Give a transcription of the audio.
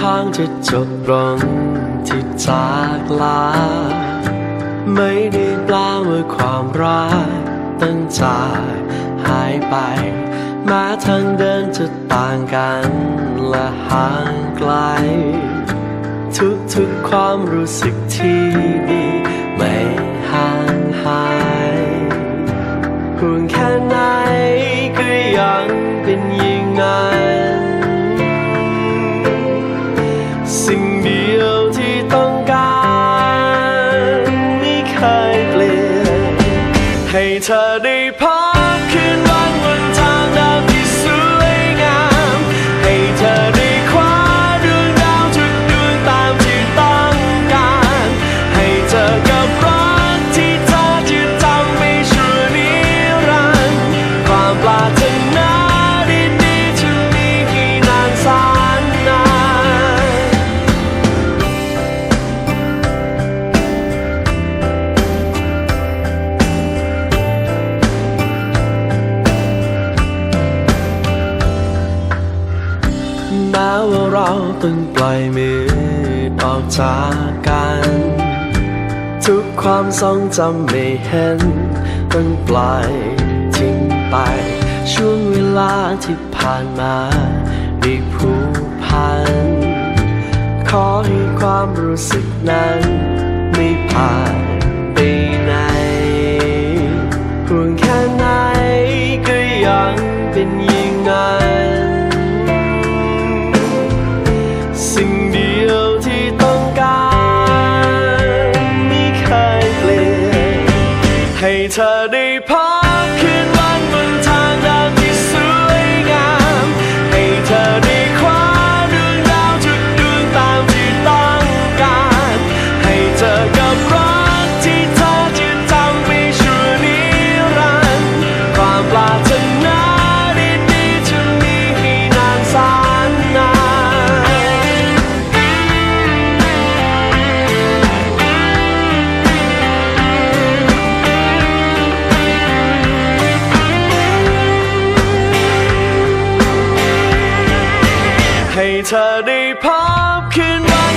ทางจะจบลงที่จากลา ไม่ได้แปลว่าความรักตั้งจากหายไปแม้ทางเดินจะต่างกันและห่างไกล ทุกๆความรู้สึกที่ดีไม่ ให้เธอได้พบคืนวันวัน เราต้องปล่อยมือออกจากกัน ทุกความทรงจำไม่เห็น ต้องปล่อยทิ้งไป ช่วงเวลาที่ผ่านมาได้ผูกพัน ขอให้ความรู้สึกนั้น ไม่ผ่านไปไหนห่วงแค่ไหนก็ยังเป็นอย่างนั้น ให้เธอได้พบขึ้นมา